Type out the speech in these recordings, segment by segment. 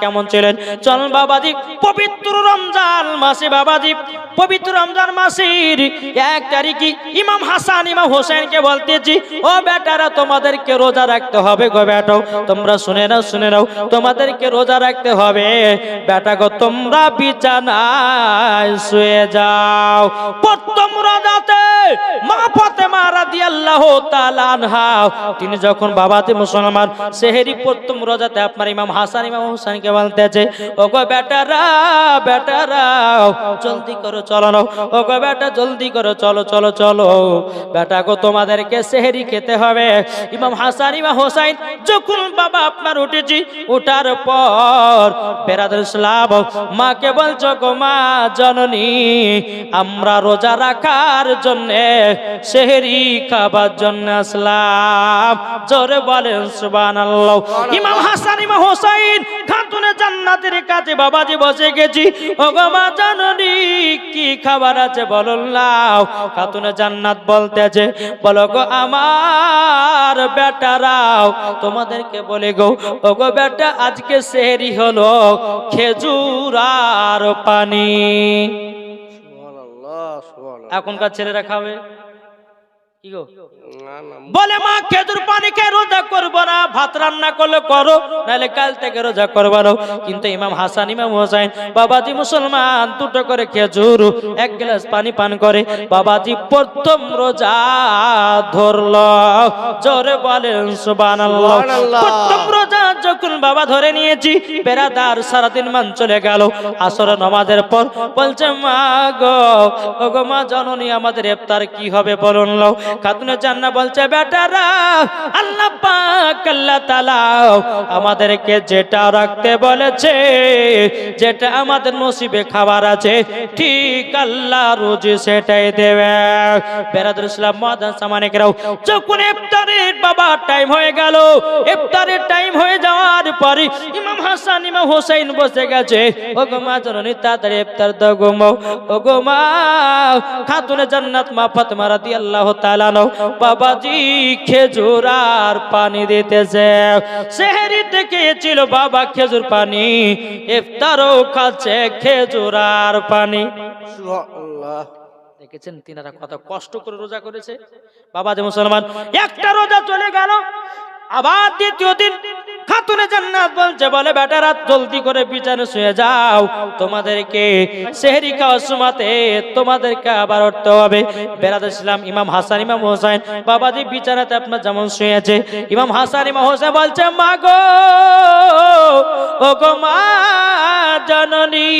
কেমন ছিলেন? চলুন বাবাজি, পবিত্র রমজান মাসে বাবাজি, পবিত্র রমজান মাসের এক তারিখে ইমাম হাসান, ইমাম হোসেনকে বলতেছি, ও বেটারা, তোমাদেরকে রোজা রাখতে হবে গো বেটাও তোমরা শুনে নাও শুনে নাও, তোমাদেরকে রোজা রাখতে হবে। বেটা গো, তোমরা বিছানায় শুয়ে যাও। প্রথম রোজাতে মা ফাতেমা রাদিয়াল্লাহু তাআলা আনহা, তিনি যখন বাবাতে মুসলমান সেহেরি প্রথম আপনার ইমাম হাসান, ইমাম বলতেছে ও গো বেটারা বেটারা, জলদি করো, চলো নাও। ও বেটা, জলদি করো, চলো চলো চলো। বেটা গো, তোমাদেরকে সেহেরি খেতে হবে। ইমাম হাসান, ইমাম হোসাইন, যখন বাবা আপনার উঠেছি, উঠার পর বেরাদুল ইসলাম, মাকে বলছো গো মা, জননী, আমরা রোজা রাখার জন্য শেহরি খাবার জন্য আসলাম। জোরে বলেন, সুবহানাল্লাহ। ইমাম হাসান, ইমাম হোসাইন, খাতুনে জান্নাতের কাছে বাবাজি বসে গেছি। ও মা জননী, কি খাবার আছে নাও খাতুনে জান্নাত বলতেছে, বলো গো আমার বেটারাও, তোমাদেরকে বলে গো ও গো বেটা আজকে সেহরি হলো খেজুর আর পানি। এখনকার ছেলেরা খাবে? বলে মা খেজুর পানি খেয়ে রোজা করব না ভাত রান্না করলে করো নাহলে কাল থেকে রোজা করব না। কিন্তু ইমাম হাসান ইমাম হোসাইন বাবাজি মুসলমান দুটো করে খেজুর এক গ্লাস পানি পান করে। বাবাজি প্রথম রোজা ধরল জোরে বলেন সুবহানাল্লাহ। সুবহানাল্লাহ। প্রথম রোজা যখন বাবা ধরে নিয়েছি বেড়াদার সারাদিন মান চলে গেল। আসর নামাজের পর বলছে মা গো গো মা জননী আমাদের ইফতার কি হবে বলুন লো খাতুনে জান্না বলছে, বেটারা, আল্লাহ পাক, আল্লাহ তাআলা আমাদেরকে যেটা রাখতে বলেছে, যেটা আমাদের নসিবে খাবার আছে, ঠিক আল্লাহ রোজ সেটাই দেবে। বেরাদুল ইসলাম মাদান সামানিকরাও, যখন ইফতারের বাবা টাইম হয়ে গেল, ইফতারের টাইম হয়ে যাওয়ার পরে ইমাম হাসান, ইমাম হোসেন বসে গেছে ও গো মা জননী, তাড়াতাড়ি ইফতার দাও গো মা ও গো মা, খাতুনে জান্নাত মা ফাতেমা রাদিয়াল্লাহু তাআলা নাও বাবাজি খেজুর আর পানি দিতেছে। সেহরি থেকে ছিল বাবা খেজুর পানি ইফতারও খাচ্ছে খেজুর আর পানি। সুবহানাল্লাহ দেখেছেন তিনারা কত কষ্ট করে রোজা করেছে? বাবা যে মুসলমান একটা রোজা চলে গেল আবার দ্বিতীয় দিন খাতুনে জান্নাত বলছে, বলে বেটারা জলদি করে বিছানে শুয়ে যাও। তোমাদেরকে সেহরি খাওয়ার সময়তে তোমাদেরকে আবার উঠতে হবে। বেরাদ ইসলাম ইমাম হাসান, ইমাম হোসেন বাবাজি, বিছানাতে আপনার যেমন শুয়েছে। ইমাম হাসান, ইমাম হোসেন বলছে মা গো ও গো মা, জননী,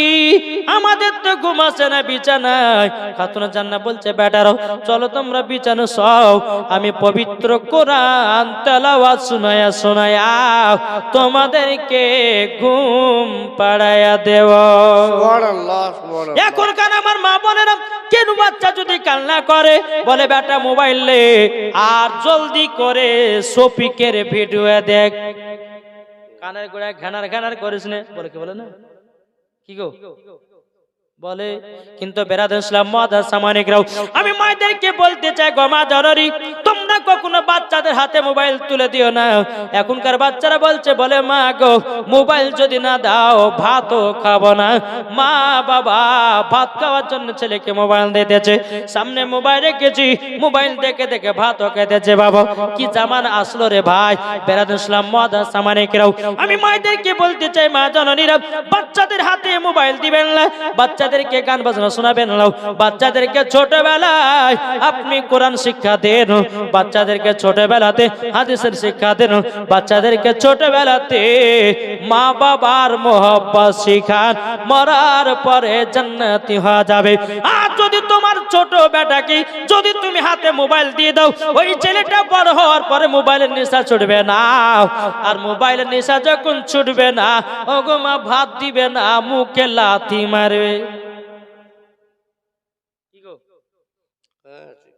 আমাদের তো ঘুম আসে না বিছানায়। খাতুনা জান্না বলছে বেটারো চলো তোমরা বিছানা সও আমি পবিত্র কোরআন তেলাওয়াত শোনায়া শোনায়া তোমাদেরকে ঘুম পাড়ায়া দেব। এখনকার আমার মা বোনেরা কেন বাচ্চা যদি কান্না করে? বলে বেটা মোবাইলে আর জলদি করে সফিকের ভিডিও দেখ। কানের গোড়ায় ঘানার ঘানার করিস নে। বলে কি বলে না? কি গো? বলে কিন্তু বেরাদ ইসলাম মাদার সামানিকরাও আমি মায়েদেরকে বলতে চাই গো মা জননী তোমরা কখনো বাচ্চাদের হাতে মোবাইল তুলে দিও না। এখনকার বাচ্চারা বলছে, বলে, মা গো, মোবাইল যদি না দাও, ভাতও খাব না। মা বাবা, ভাত খাওয়ার জন্য ছেলেকে মোবাইল দিতেছে। সামনে মোবাইল রেখেছি, মোবাইল দেখে দেখে ভাতও খেতেছে, বাবা। কি জামান আসলো রে ভাই? বেরাদ ইসলাম মাদার সামানিকরাও। আমি মায়েদেরকে বলতে চাই, মা জননীরা, বাচ্চাদের হাতে মোবাইল দিবেন না। বাচ্চাদেরকে গান বাজনা শোনাবেন না। বাচ্চাদেরকে ছোটবেলায় আপনি কোরআন শিক্ষা দেন। বাচ্চাদেরকে ছোটবেলাতে হাদিসের শিক্ষা দেন। বাচ্চাদেরকে ছোটবেলাতে মা বাবার মোহব্বত শিখান মরার পরে জান্নাতি হওয়া যাবে। আর যদি তোমার ছোট বেটাকে যদি তুমি হাতে মোবাইল দিয়ে দাও ওই ছেলেটা বড় হওয়ার পরে মোবাইলের নেশা ছুটবে না। আর মোবাইলের নেশা যখন ছুটবে না ওগো মা ভাত দিবে না মুখে লাথি মারবে।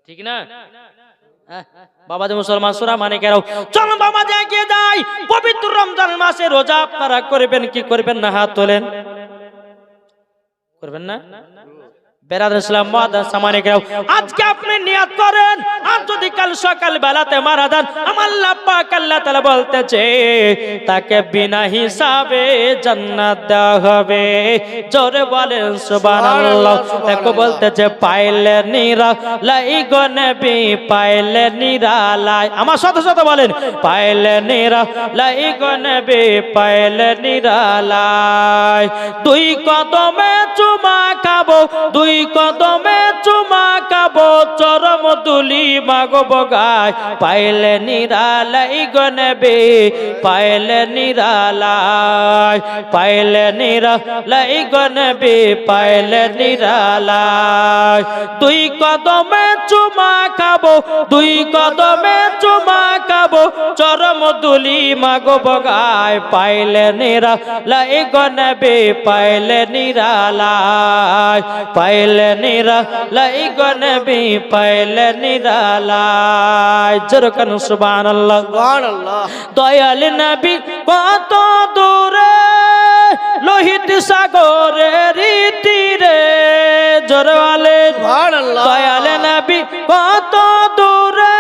ঠিক। না। বাবা যে মুসলমান সুরা মানে কেন? চল বাবা দেখে যাই। পবিত্র রমজান মাসে রোজা আপনারা করবেন কি করবেন না? হাত তোলেন। করবেন না? বেরাদ ইসলাম মুআদ্দাস আজকে আপনি নিয়াত করেন, আর যদি কাল সকাল বেলাতে মারা যান, আমার পাক আল্লাহ তাআলা বলতেছে, তাকে বিনা হিসাবে জান্নাত দেওয়া হবে। জোরে বলেন বলতেছে, পাইলে নিরা পাইলে নিরালাই আমার সাথে সাথে বলেন, পাইলে নিরা পাইলে নিরালাই দুই কদমে চুমা খাব, দুই কদমে চুমা খাব, চরম তুলি মাগো বগায় পাইলে নিরালাই গো নবী, পাইলে নিরালাই। পাইলে নিরালাই গো নবী, পাইলে নিরালাই। দুই কদমে চুমা খাব, দুই কদমে চুমা খাব, চরম দুলি মাগো বগায় পাইলে নিরা লাই গনবে পাইলে নিরালাই। পাইলে নিরা লাই গনবি পাইলে নিরালাই জরকান সুবহানাল্লাহ। সুবহানাল্লাহ। দয়াল নবী কত দূরে লোহিত সাগরের তীরে। জোরওয়ালে সুবহানাল্লাহ। দয়াল নবী কত দূরে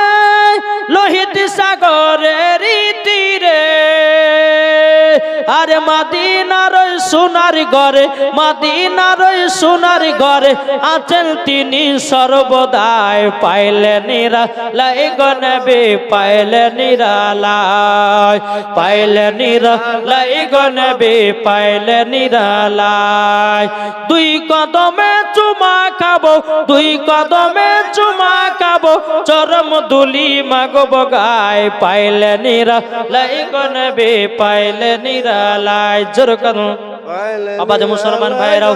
সোনার ঘরে, মাদিনার ওই সোনার ঘরে আছেন তিনি সর্বদাই। পাইলে নিরা লাই গনবে পাইলে নিরালাই পাইলে নিরা লাই গনবে পাইলে নিরালাই দুই কদমে চুমা খাব, দুই কদমে চুমা খাব, চরম দুলি মাগো বগায় পাইলে নিরা লাই গনবে পাইলে নিরালাই জোর করুন যে মুসলমান ভাইরাও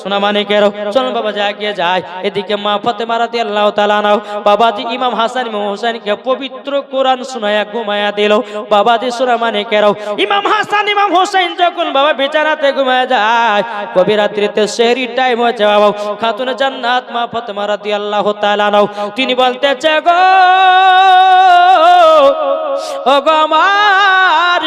সোনা মানিকেরাও চলুন বাবা যা গিয়ে যায় এদিকে মা ফতেমা রাদি আল্লাহ তালা নাও বাবাজি ইমাম হাসান ইমাম হোসেনকে পবিত্র কোরআন শোনায়া ঘুমায়া দিল। বাবাজি সোনা মানিকেরাও ইমাম হাসান ইমাম হোসেন যখন বাবা বিছানাতে ঘুমায়া যায় কবি রাত্রিতে সেহরি টাইম হয়েছে বাবা। খাতুন জান্নাত মা ফতেমা রাদি আল্লাহ তালা নাও তিনি বলতেছে, গো ও গো আমার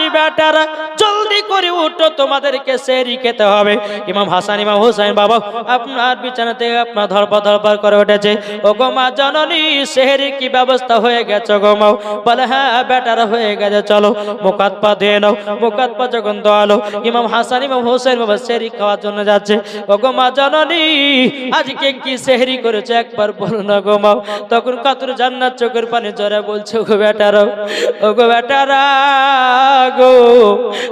জলদি করে উঠো, তোমাদেরকে সেরি খেতে হবে। ইমাম হাসান ইমাম হুসাইন বাবা, আপনার বিছানাতে আপনার ধরপা ধরপা করে উঠেছে। ও গো মা জননী, সেহরি কি ব্যবস্থা হয়ে গেছে গো মাও বলে হ্যাঁ বেটার হয়ে গেছে, চলো মুখাত পা দিয়ে নাও। মুখাত পা যখন দোয়ালো ইমাম হাসান, ইমাম হোসেন বাবা সেহরি খাওয়ার জন্য যাচ্ছে। ও গো মা জননী, আজকে কি সেহরি করেছে? একবার বলো না গো মাও তখন কাতুর জান্নাত চোখের পানি জরে বলছে গো বেটারা ও গো বেটারা গো,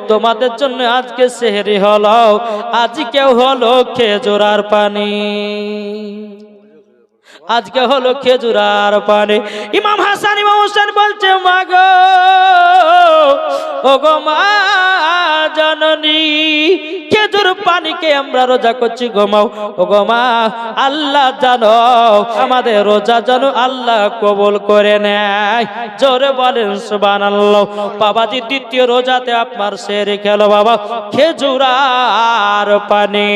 তোমাদের জন্য আজকে সেহরি হলো, আজকে হলো খেজুরার পানি। আজকে হলো খেজুরার পানি। ইমাম হাসান, ইমাম হোসেন বলছে, মা ও গো মা জননী, খেজুর পানিকে আমরা রোজা করছি ঘুমাও ও গো মা, আল্লাহ জানো, আমাদের রোজা জানো আল্লাহ কবুল করে নেয়। জোরে বলেন সুবান আল্লাহ বাবাজি, দ্বিতীয় রোজাতে আপনার সেরে খেলো বাবা। খেজুর আর পানি।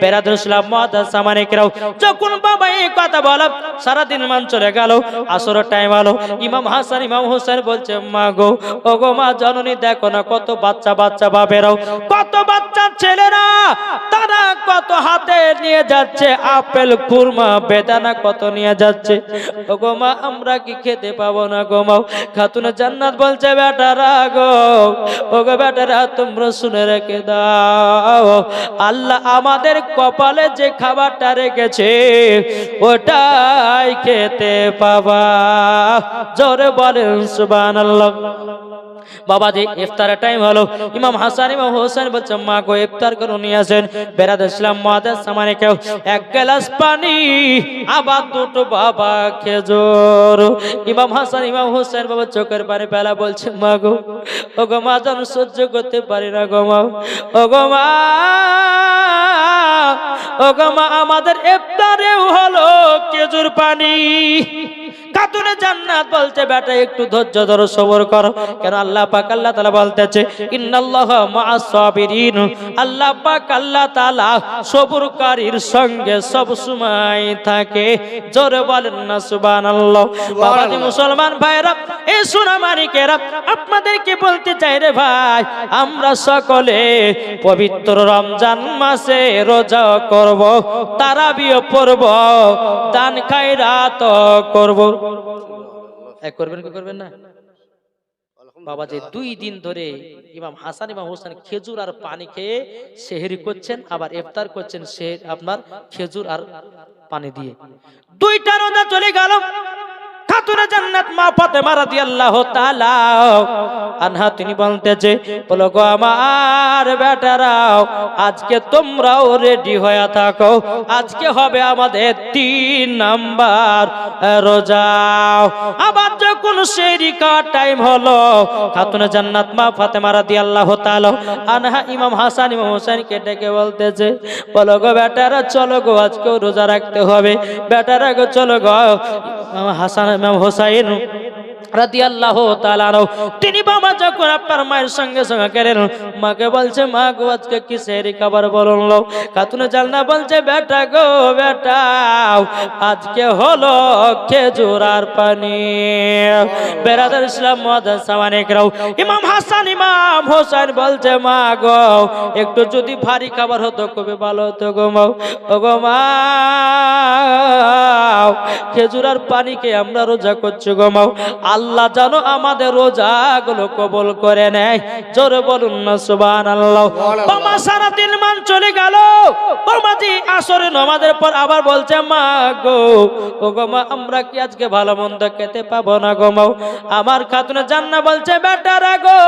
বেরাদুল ইসলাম মহাদাস সামানিকরাও যখন বাবা এই কথা বলা সারাদিন মান চলে গেল আসর টাইম আলো। ইমাম হাসান, ইমাম হোসেন বলছে, মা গো ও গো মা, জননী, দেখো না, কত বাচ্চা বাচ্চা, বাপেরাও, কত বাচ্চা ছেলেরা, তারা কত হাতে নিয়ে যাচ্ছে, আপেল, কুরমা, বেদানা কত নিয়ে যাচ্ছে। ও গো মা, আমরা কি খেতে পাবো না গো মাও খাতুন জান্নাত বলছে, বেটারা গো ও গো বেটারা, তোমরা শুনে রেখে দাও। আল্লাহ আমাদের কপালে যে খাবারটা রেখেছে ওটাই খেতে পাবা। জোরে বলেন সুবহানাল্লাহ। বাবা যে ইফতারের টাইম হলো, ইমাম হাসান, ইমাম হোসেন বলছে, মা গো, ইফতার করে নিয়ে আসেন। বেরাদ ইসলাম মাদের সামানে কেউ, এক গ্লাস পানি, আবার দুটো বাবা খেজুর। ইমাম হাসান, ইমাম হোসেন বাবা চোখের পানি পেলা বলছে, মা গো ও গো মা, যেন সহ্য করতে পারি না গো মা। ও গো মা ও গো মা, আমাদের ইফতারেও হলো খেজুর পানি। কাতুনে জান্নাত বলছে বেটা একটু ধৈর্য ধরো সবর করো। কেন আল্লাহ পাক আল্লাহ তাআলা বলতেছে ইন্নাল্লাহ মাআস সাবিরিন। আল্লাহ পাক আল্লাহ তাআলা সবরকারীর সঙ্গে সব সময় থাকে। জোরে বলেন না সুবহানাল্লাহ। বাবাজি মুসলমান ভাইরা এই সোনা মানিকেরা আপনাদেরকে বলতে চাই রে ভাই আমরা সকলে পবিত্র রমজান মাসে রোজা করব তারাবিও পড়ব দান খায়রাত করব। এ করবেন কি করবেন না? বাবা যে দুই দিন ধরে ইমাম হাসান ইমাম হোসেন খেজুর আর পানি খেয়ে সেহেরি করছেন আবার ইফতার করছেন সে আপনার খেজুর আর পানি দিয়ে। দুইটা রোজা চলে গেল। খাতুনে জান্নাত মা ফাতেমা রাদিয়াল্লাহু তাআলা আনহা, তিনি বলতেছে, বলো গো আমার বেটারাও আজকে তোমরাও রেডি হয়ে থাকো। আজকে হবে আমাদের তিন নাম্বার রোজাও আবার যখন খাওয়ার টাইম হলো, খাতুনে জান্নাত মা ফাতেমা রাদিয়াল্লাহু তাআলা আনহা, ইমাম হাসান, ইমাম হোসেনকে ডেকে বলতেছে, বলো গো বেটারা, চলো গো, আজকেও রোজা রাখতে হবে। বেটারা গো, চলো গো হাসান ইমাম হোসাইন রাদিয়াল্লাহু তাআলা তিনি বাবা যখন আপনার মায়ের সঙ্গে সঙ্গে গেলেন মাকে বলছে, মা গো, আজকে কি সেহরি খাবার বলুন লো খাতুনে জালনা বলছে, বেটা গো বেটা আজকে হলো খেজুর আর পানি বেরাদার ইসলাম মহাদান সামানিক রাও। ইমাম হাসান, ইমাম হোসেন বলছে, মা গো, একটু যদি ভারী খাবার হতো, খুবই ভালো হতো গো মাও ও গো মা, খেজুর আর পানিকে আমরা রোজা করছি গো মাও আল্লাহ জানো আমাদের রোজাগুলো কবল করে নেয়। জোরে বলুন না সুবান আল্লাহ বাবা সারা মান চলে গেল। বাবাজি আসরে নমাজের পর আবার বলছে মা গো ও গো মা আমরা কি আজকে ভালো মন্দ খেতে পাবো না গো মাও আমার খাতুনে জান্না বলছে বেটারা গো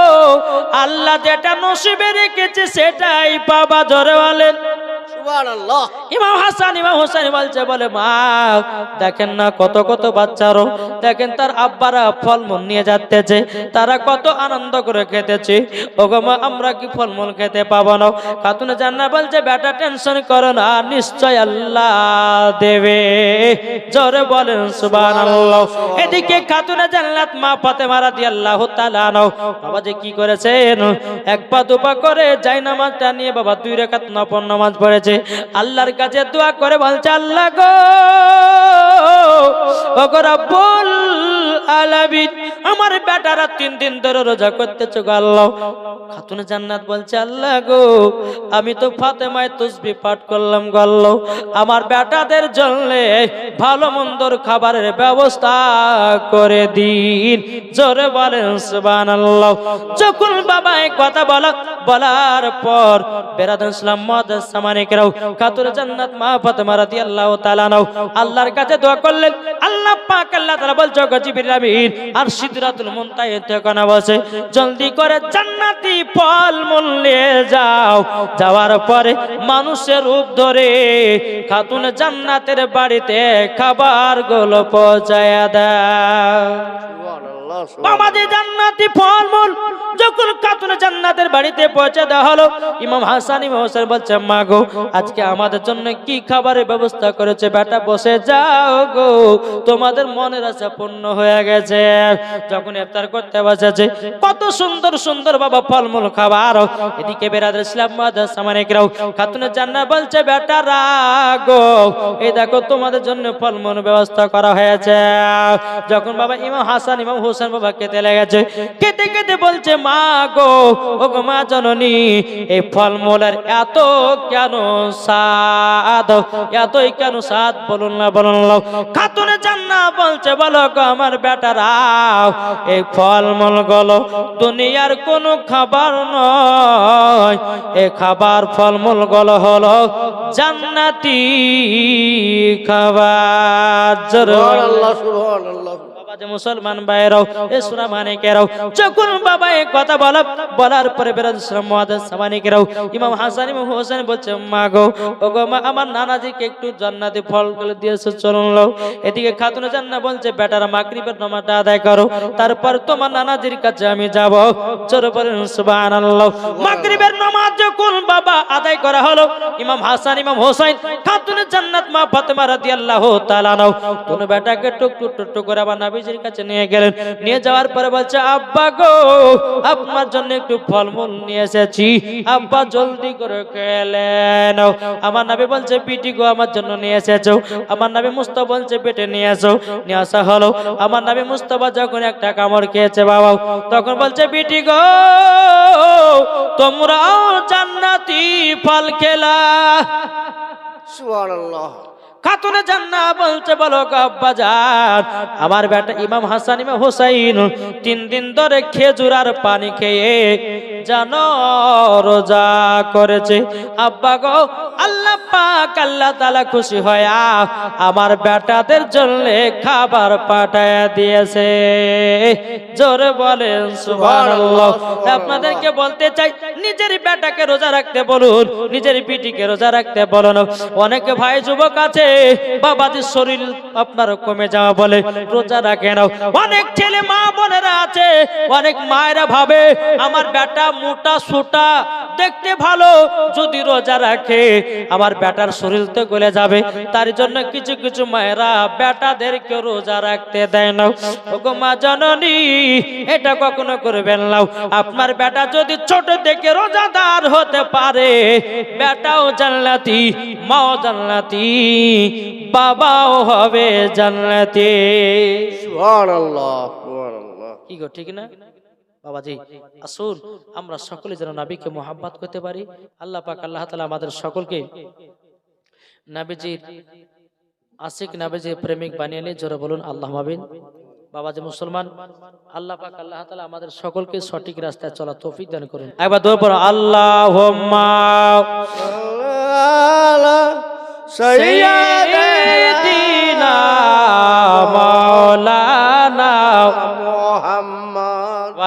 আল্লাহ যেটা নসিবে রেখেছে সেটাই পাবা ধরে বলেন। নিশ্চয় আল্লাহ দেবে। জোরে বলেন, সুবহানাল্লাহ। এদিকে খাতুনে জান্নাত মা ফাতেমা রাদিয়াল্লাহু তাআলা আনহু, বাবা যে কি করেছেন? এক পা দুপা করে যাই নামাজটা নিয়ে, বাবা দুই রাকাত নফল নামাজ পড়েছে আল্লাহর কাছে দোয়া করে বলছে আল্লাহ গো রব্বুল আলামিন আমার বেটারা তিন দিন ধরে রোজা করতেছে গো আল্লাহ। খাতুনে জান্নাত বলছে, আল্লাহ গো, আমি তো ফাতেমায় তসবি পাঠ করলাম গো আল্লাহ। আমার বেটাদের জন্য ভালো মন্দর খাবারের ব্যবস্থা করে দিন। জোরে বলেন, সুবহানাল্লাহ। যখন বাবা এই কথা বলা, বলার পর বেরাদান ইসলাম মাদাস সামানিকরাও খাতুন জান্নাত মা ফাতেমা রাদিয়াল্লাহু তাআলা নাও, আল্লাহর কাছে দোয়া করলেন। আল্লাহ পাক আল্লাহ তাআলা বলছো গো জিবরিল আমিন, আর সিদরাতুল মুনতাহে ঠিকানা বসে জলদি করে জান্নাতি ফল মূল্যে যাও। যাওয়ার পরে মানুষের রূপ ধরে খাতুন জান্নাতের বাড়িতে খাবারগুলো পৌঁছায় দাও। আমাদের জান্নাতি ফলমূল যখন কাতুনে জান্নাতের বাড়িতে পৌঁছে দেওয়া হলো ইমাম হাসান ইমাম হোসেন বলছে মা গো আজকে আমাদের জন্য কি খাবারের ব্যবস্থা করেছে? বেটা বসে যাও গো। তোমাদের মনের আশা পূর্ণ হয়ে গেছে। যখন ইফতার করতে বসেছে কত সুন্দর সুন্দর বাবা ফলমূল খাবার। এদিকে বেরাদের ইসলাম মাদার সামানিকরাও খাতুনে জান্নাত বলছে বেটা রাগো এই দেখো তোমাদের জন্য ফলমূল ব্যবস্থা করা হয়েছে। যখন বাবা ইমাম হাসান ইমাম হোসেন বাবা খেতে লেগেছে খেতে খেতে বলছে, মা গো ও গো মা জননী, এই ফলমূলের এত কেন স্বাদ? এতই কেন স্বাদ? বলুন না বলুন না। খাতুনে জান্না বলছে, বলো গো আমার বেটারাও এই ফলমূলগুলো দুনিয়ার কোনো খাবার নয়। এই খাবার ফলমূলগুলো হলো জান্নাতি খাবার। বলো। সুবহানাল্লাহ। যে মুসলমান ভাইরাও এ সুরা মানিকেরাও, যখন বাবা এই কথা বলা বলার পরে বেরাদ ইসলাম মুআদ্দাস সামানিকেরাও ইমাম হাসান, ইমাম হোসেন বলছে, মা গো ও গো মা, আমার নানাজিকে একটু জান্নাতি ফলগুলো দিয়েছে, চলুন লও। এদিকে খাতুনে জান্না বলছে, বেটারা মাগরিবের নামাজটা আদায় করো, তারপর তোমার নানাজির কাছে আমি যাব। চলো বলেন, সুবহানাল্লাহ। মাগরিবের নামাজ যখন বাবা আদায় করা হলো, ইমাম হাসান, ইমাম হোসেন খাতুন জান্নাত মা ফাতেমা রাদিয়াল্লাহু তাআলা নাও কোন বেটাকে টুক টুক টুক টুক করে আবার নাবিজি বাবাজির কাছে নিয়ে গেলেন। নিয়ে যাওয়ার পরে বলছে, আব্বা গো, আপনার জন্য একটু ফলমূল নিয়ে এসেছি। আব্বা জলদি করে খেলেন আমার নাবি বলছে, পিটি গো, আমার জন্য নিয়ে এসেছ। আমার নাবি মুস্তাফা বলছে, পেটে নিয়ে এসো। নিয়ে আসা হলো। আমার নাবি মুস্তাফা যখন একটা কামড় খেয়েছে বাবা তখন বলছে বিটি গো, তোমরাও জান্নাতি ফল খেলা। সুবহানাল্লাহ। খাতুনে জান্না বলছে, বলো কাব্বাজার আমার বেটা ইমাম হাসান, ইমাম হোসাইন তিন দিন ধরে খেজুর আর পানি খেয়ে জানো, রোজা করেছে। আব্বা গো, আল্লাহ পাক আল্লাহ তাআলা খুশি হয়া আমার বেটাদের জন্য খাবার পাঠায় দিয়েছে। জোরে বলেন আপনাদেরকে বলতে চাই, নিজের বেটাকে রোজা রাখতে বলুন, নিজের পিটিকে রোজা রাখতে বলুন। অনেক ভাই যুবক আছে বাবাদের শরীর আপনার কমে যাওয়া বলে রোজা রাখে না। অনেক ছেলে মা বোনেরা আছে, অনেক মায়েরা ভাবে, আমার বেটা মোটা, সোটা, দেখতে ভালো, যদি রোজা রাখে, আমার বেটার শরীর তো গলে যাবে। তার জন্য কিছু কিছু মায়েরা বেটাদেরকে রোজা রাখতে দেয় না। ওগো মা জননী এটা কখনো করবেন না। আপনার বেটা যদি ছোট থেকে রোজাদার হতে পারে বেটাও জান্নাতি মাও জান্নাতি বাবাও হবে জান্নাতি। সুবহানাল্লাহ সুবহানাল্লাহ। কি গো ঠিক না? বাবাজি, আসুন, আমরা সকলে যেন নাবিকে মোহাব্বত করতে পারি। আল্লাহ পাক, আল্লাহ তালা আমাদের সকলকে নাবিজির, আশিক নাবিজির প্রেমিক বানিয়ে নিয়ে জোরে বলুন, আল্লাহ মাবিন বাবাজি মুসলমান, আল্লাহ পাক, আল্লাহ তালা আমাদের সকলকে সঠিক রাস্তায় চলা তৌফিক দান করুন। একবার দৌড় পড়ো আল্লাহ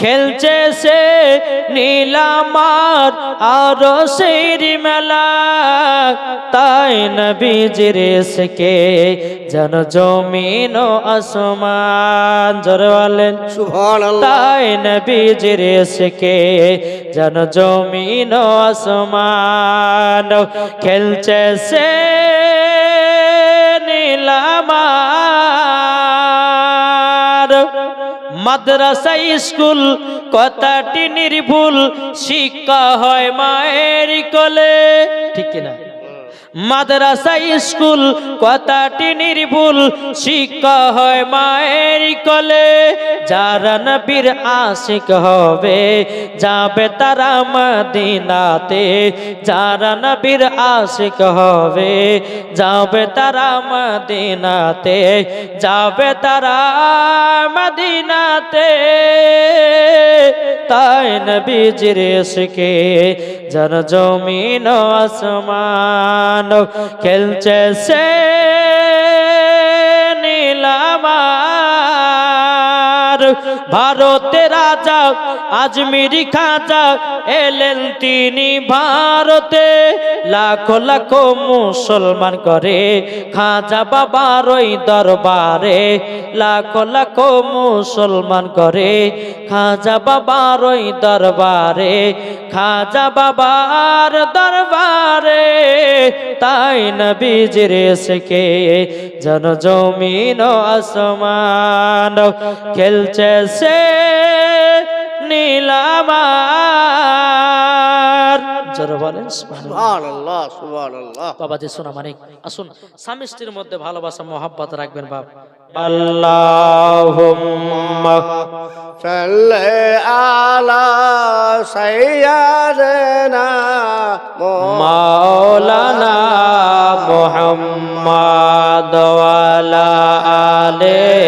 খেলছে সে নীলামার আর সেই মেলা। তাই নবীজির এসকে যেন জমিন আসমান জোরে বলেন। তাই নবীজির এসকে জন জমিন আসমান। খেলছে সে নীলামার মাদ্রাসা স্কুল কথাটি নির্ভুল শিক্ষা হয় মায়ের কলে। ঠিক কিনা? মাদ্রাসা স্কুল, কথাটি নির্ভুল। শিক্ষা হয় মায়ের কোলে, যারা নবীর আশিক হবে, যাবে তারা মদিনাতে। যারা নবীর আশিক হবে, যাবে তারা মদিনাতে। যাবে তারা মদিনাতে। তাই নবীজির এসকে জন জমিন ও আসমান খেলছে সে। ভারতের রাজা, আজমিরি খাজা এলেন তিনি ভারতে। লাখো লাখো মুসলমান করে খাজা বাবার ওই দরবারে। লাখো লাখো মুসলমান করে খাজা বাবার ওই দরবারে। খাজা বাবার দরবারে তাই নবীজির এসকে জন জমিন আসমান। খেলছে সে নীলামার জোরে বলেন সুবহানাল্লাহ। আসুন স্বামী স্ত্রীর মধ্যে ভালোবাসা মহাব্বত রাখবেন বাপ। আল্লাহুম্মা সাল্লি আলা সাইয়্যিদিনা মাওলানা মুহাম্মদ ওয়ালা আলে সাইয়্যিদিনা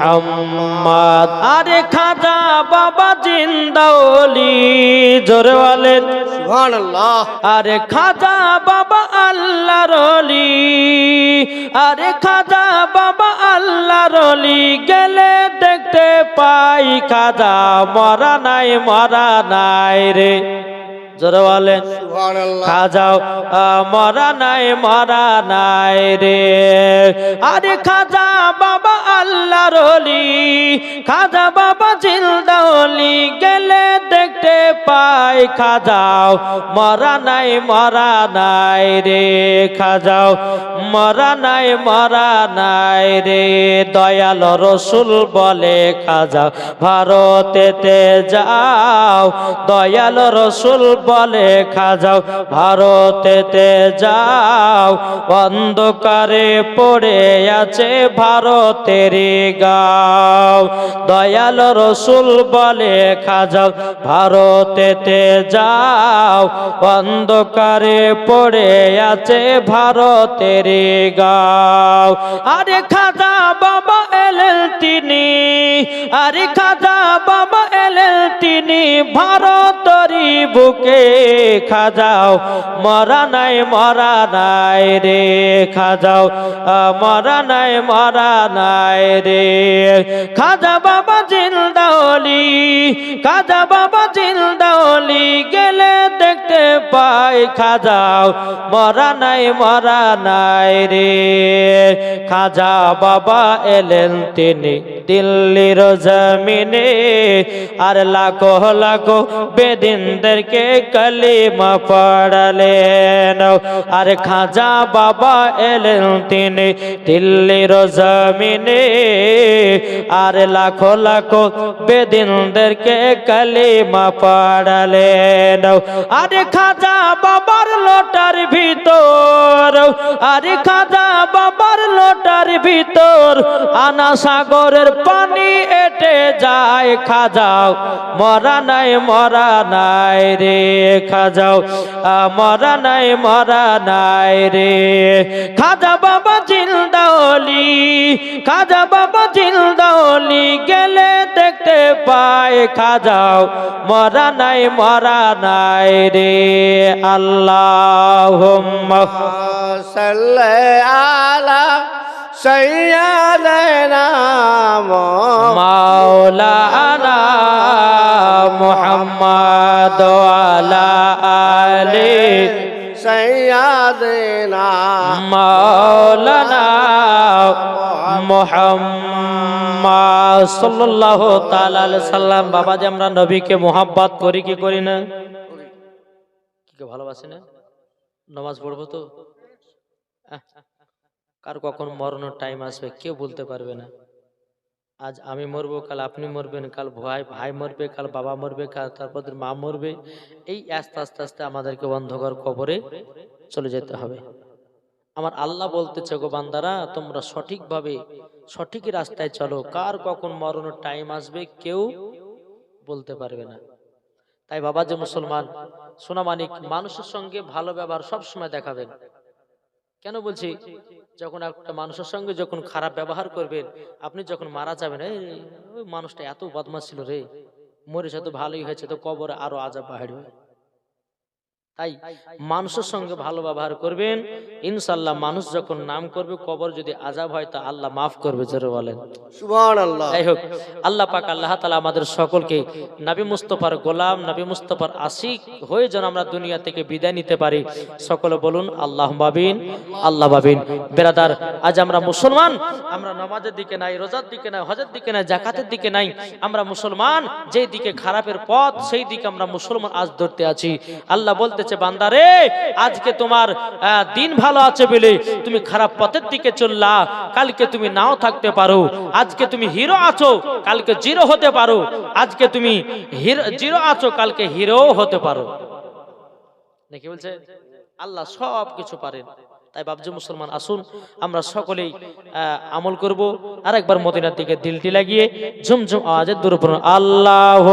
মোহাম্মদ। আরে খাজা বাবা জিন্দাওলি জোরে বলেন। সুবহানাল্লাহ। আরে খাজা বাবা আল্লাহ রলি আরে খাজা বাবা আল্লাহ রলি গেলে দেখতে পাই খাজা মরা নাই মরা নাই রে। জোরে বলেন খাজাও মরা নাই মরা নাই রে। আরে খাজা বাবা আল্লাহ রলি খাজা বাবা জিলদাওলি গেলে দেখতে পাই খাজাও মরা নাই মরা নাই রে খাজাও মরা নাই মরা নাই রে। দয়াল রসুল বলে খাজাও ভারতেতে যাও দয়াল রসুল বলে, খাজাও, ভারতেতে যাও। অন্ধকারে পড়ে আছে ভারতের গাও। দয়াল রসুল বলে, খাজাও, ভারতেতে যাও। অন্ধকারে পড়ে আছে ভারতের গাও। আরে খাজা বাবা এলেন তিনি, আরে খাজা বাবা এলেন তিনি ভারতরি বুকে খাজাও মরা নাই মরা নাই রে খাজাও আহ, মরা নাই মরা নাই রে খাজা বাবা জিন্দাওলি খাজা বাবা জিন্দাওলি গেলে দেখতে পাই খাজাও মরা নাই মরা নাই রে খাজা বাবা এলেন তিনি দিল্লির জমিনে। আর লাখো লাখো বেদিনদেরকে কলিমা পড়ালেন। আর খাজা বাবা এলেন তিনি দিল্লির জমিনে। আর লাখো লাখো বেদিনদেরকে কলিমা পড়ালেন। আরে খাজা বাবার লোটার ভিতর। আরে খাজা ভিতর আনা সাগরের পানি এটে যায়, খাজাও। মরা নাই মরা নাই রে, খাজাও। মরা নাই মরা নাই রে। খাজা বাবা জিন্দাওলি খাজা বাবা জিন্দাওলি গেলে দেখতে পায়, খাজাও। মরা নাই মরা নাই রে আল্লাহ সাল্লি আলা সাইয়্যিদিনা মাওলানা মুহাম্মদ আলা আলি। সাইয়্যিদিনা মাওলানা মুহাম্মদ সাল্লাল্লাহু তাআলা আলাইহি সাল্লাম। বাবা যে আমরা নবীকে মোহাব্বত করি কি করি না? কি ভালোবাসি না? নামাজ পড়ব তো? আহ, কার কখন মরণের টাইম আসবে, কেউ বলতে পারবে না। আজ আমি মরবো, কাল আপনি মরবেন, কাল ভাই ভাই মরবে, কাল বাবা মরবে, কাল তারপর মা মরবে। এই আস্তে আস্তে আস্তে আমাদেরকে অন্ধকার কবরে চলে যেতে হবে। আমার আল্লাহ বলতেছে, গো বান্দারা, তোমরা সঠিকভাবে, সঠিক রাস্তায় চলো। কার কখন মরণের টাইম আসবে, কেউ বলতে পারবে না। তাই বাবা যে মুসলমান, সোনামানিক মানুষের সঙ্গে ভালো ব্যবহার সব সময় দেখাবেন। কেন বলছি? যখন একটা মানুষের সঙ্গে যখন খারাপ ব্যবহার করবেন, আপনি যখন মারা যাবেন মানুষটা এত বদমাস ছিল রে। মরেছে তো ভালোই হয়েছে, তো কবর আরও আজাব বাহির হয়। তাই মানুষের সঙ্গে ভালো ব্যবহার করবেন। ইনশাল্লাহ মানুষ যখন নাম করবে কবর যদি আজাব হয় তা আল্লাহ মাফ করবে জোরে বলেন। যাই হোক আল্লাহ পাক আল্লাহ তালা আমাদের সকলকে নবী মুস্তফার গোলাম নবী মুস্তফার আশিক হয়ে যেন আমরা দুনিয়া থেকে বিদায় নিতে পারি। সকলে বলুন আল্লাহ বাবিন আল্লাহ বাবিন বেরাদার আজ আমরা মুসলমান আমরা নামাজের দিকে নাই রোজার দিকে নাই হজের দিকে নাই জাকাতের দিকে নাই আমরা মুসলমান যেই দিকে খারাপের পথ সেই দিকে আমরা মুসলমান আজ ধরতে আছি। আল্লাহ বলতেছে বান্দারে, আজকে তোমার দিন ভালো আছে বলে তুমি খারাপ পথের দিকে চললা, কালকে তুমি নাও থাকতে পারো, আজকে তুমি হিরো আছো, কালকে জিরো হতে পারো, আজকে তুমি জিরো আছো, কালকে হিরো হতে পারো। নাকি বলছে? আল্লাহ সব কিছু পারেন। তাই বাবজি মুসলমান, আসুন, আমরা সকলেই আমল করব। আর একবার মদিনার দিকে দিলটি লাগিয়ে ঝুমঝুম আওয়াজের দূর আল্লাহ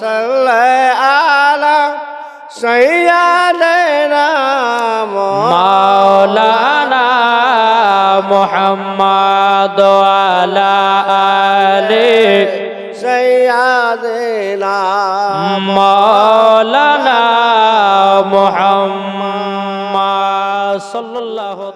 সাল্লি আলা সাইয়্যিদিনা মাওলানা মোহাম্মদ আলা আলি। সাইয়্যিদিনা মাওলানা মোহাম্মদ সাল্লাল্লাহু